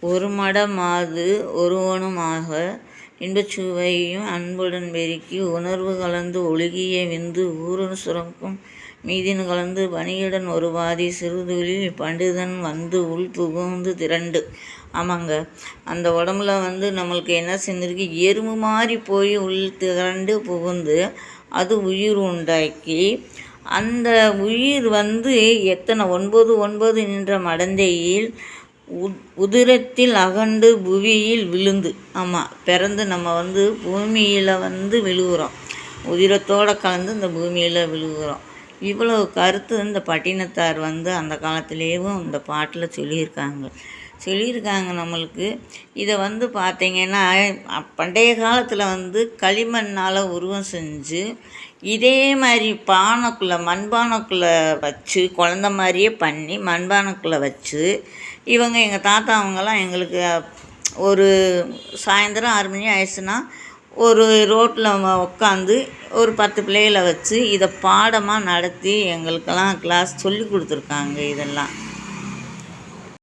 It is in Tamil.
ஒரு மடமாது ஒருவனுமாக இன்பச் சுவையும் அன்புடன் பெருக்கி உணர்வு கலந்து ஒழுகிய விந்து ஊறு சுரக்கும் மீதின் கலந்து பணியுடன் ஒரு பாதி சிறுதுளி பண்டுதன் வந்து உள் புகுந்து திரண்டு. ஆமாங்க. அந்த உடம்புல வந்து நம்மளுக்கு என்ன செஞ்சிருக்கு? எறும்பு மாதிரி போய் உள் திரண்டு புகுந்து அது உயிர் உண்டாக்கி அந்த உயிர் வந்து எத்தனை ஒன்பது ஒன்பது நின்ற மடந்தையில் உதிரத்தில் அகண்டு புவியில் விழுந்து. ஆமாம் பிறந்து நம்ம வந்து பூமியில் வந்து விழுகிறோம். உதிரத்தோடு கலந்து இந்த பூமியில் விழுகிறோம். இவ்வளோ கருத்து இந்த பட்டினத்தார் வந்து அந்த காலத்துலேயும் இந்த பாட்டில் சொல்லியிருக்காங்க. சொல்லியிருக்காங்க நம்மளுக்கு. இதை வந்து பார்த்திங்கன்னா பண்டைய காலத்தில் வந்து களிமண்ணால் உருவம் செஞ்சு இதே மாதிரி பானைக்குள்ளே மண்பானைக்குள்ளே வச்சு குழந்த மாதிரியே பண்ணி மண்பானைக்குள்ளே வச்சு இவங்க எங்கள் தாத்தா அவங்கெல்லாம் எங்களுக்கு ஒரு சாயந்தரம் ஆறு மணி ஆயிடுச்சுன்னா ஒரு ரோட்டில் உட்காந்து ஒரு பத்து பிள்ளைகளை வச்சு இதை பாடமாக நடத்தி எங்களுக்கெல்லாம் க்ளாஸ் சொல்லி கொடுத்துருக்காங்க இதெல்லாம்.